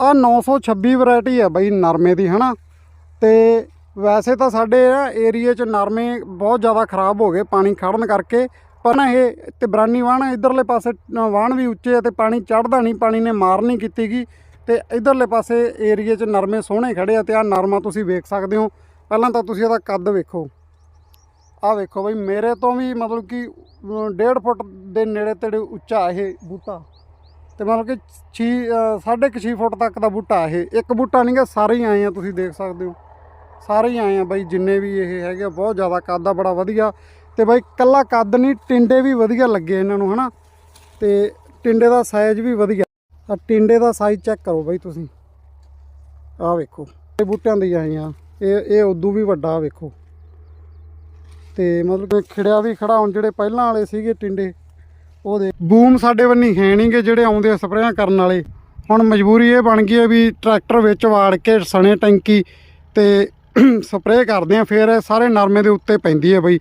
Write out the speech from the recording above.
ਆ 926 ਵੈਰਾਈਟੀ ਆ ਬਈ ਨਰਮੇ ਦੀ ਹਨਾ? ਤੇ ਵੈਸੇ ਤਾਂ ਸਾਡੇ ਏਰੀਏ 'ਚ ਨਰਮੇ ਬਹੁਤ ਜ਼ਿਆਦਾ ਖਰਾਬ ਹੋ ਗਏ ਪਾਣੀ ਖੜਨ ਕਰਕੇ। ਪਰ ਨਾ ਇਹ ਤਿਬਰਾਨੀ ਬਰਾਨੀ ਵਾਹਣ ਇਧਰਲੇ ਪਾਸੇ ਅ, ਵੀ ਉੱਚੇ ਆ ਤੇ ਪਾਣੀ ਚੜਦਾ ਨਹੀਂ ਪਾਣੀ ਨੇ ਮਾਰ ਨਹੀਂ ਕੀਤੀਗੀ ਤੇ ਇਧਰਲੇ ਪਾਸੇ ਏਰੀਏ 'ਚ ਨਰਮੇ ਸੋਹਣੇ ਖੜੇ ਆ ਤੇ ਆ ਨਰਮਾ ਤੁਸੀਂ ਵੇਖ ਸਕਦੇ ਹੋ। ਪਹਿਲਾਂ ਤਾਂ ਤੁਸੀਂ ਇਹਦਾ ਕੱਦ ਵੇਖੋ। ਆ ਵੇਖੋ ਬਈ ਮੇਰੇ ਤੋਂ ਵੀ ਮਤਲਬ ਕਿ 1.5 ਫੁੱਟ ਦੇ ਨੇੜੇ ਤੇੜੇ ਉੱਚਾ ਇਹ ਬੂਟਾ। ਤੇ ਮਤਲਬ ਕਿ 6 6.5 ਫੁੱਟ ਤੱਕ ਦਾ ਬੂਟਾ ਇਹ। ਇੱਕ ਬੂਟਾ ਨਹੀਂਗਾ ਸਾਰੇ ਹੀ ਆਏ ਆ ਤੁਸੀਂ ਦੇਖ ਸਕਦੇ ਹੋ। ਸਾਰੇ ਹੀ ਆਏ ਆ ਬਾਈ ਜਿੰਨੇ ਵੀ ਇਹ ਹੈਗੇ ਆ, ਬਹੁਤ ਜ਼ਿਆਦਾ ਕੱਦ ਆ ਬੜਾ ਵਧੀਆ। ਤੇ ਬਾਈ ਕੱਲਾ ਕੱਦ ਨਹੀਂ ਟਿੰਡੇ ਵੀ ਵਧੀਆ ਲੱਗੇ ਇਹਨਾਂ ਨੂੰ ਹਨਾ? ਤੇ ਟਿੰਡੇ ਦਾ ਸਾਈਜ਼ ਵੀ ਵਧੀਆ। ਆ ਟਿੰਡੇ ਦਾ ਸਾਈਜ਼ ਚੈੱਕ ਕਰੋ ਬਾਈ ਤੁਸੀਂ। ਆਹ ਵੇਖੋ ਇਹ ਬੂਟਿਆਂ ਦੀ ਹੀ ਆਏ ਆ। ਇਹ ਇਹ ਉਦੋਂ ਵੀ ਵੱਡਾ ਵੇਖੋ। ਤੇ ਮਤਲਬ ਕਿ ਖਿੜਿਆ ਵੀ ਖੜਾ ਹੁਣ ਜਿਹੜੇ ਪਹਿਲਾਂ ਵਾਲੇ ਸੀਗੇ ਟਿੰਡੇ ਉਹਦੇ ਬੂਮ ਸਾਡੇ ਬੰਨੀ ਹੈ ਨਹੀਂਗੇ ਜਿਹੜੇ ਆਉਂਦੇ ਆ ਸਪਰੇਆਂ ਕਰਨ ਵਾਲੇ। ਹੁਣ ਮਜਬੂਰੀ ਇਹ ਬਣ ਗਈ ਹੈ ਵੀ ਟਰੈਕਟਰ ਵਿੱਚ ਵਾੜ ਕੇ ਸਣੇ ਟੈਂਕੀ ਤੇ ਸਪਰੇਅ ਕਰਦੇ ਆ, ਫਿਰ ਸਾਰੇ ਨਰਮੇ ਦੇ ਉੱਤੇ ਪੈਂਦੀ ਹੈ ਬਈ।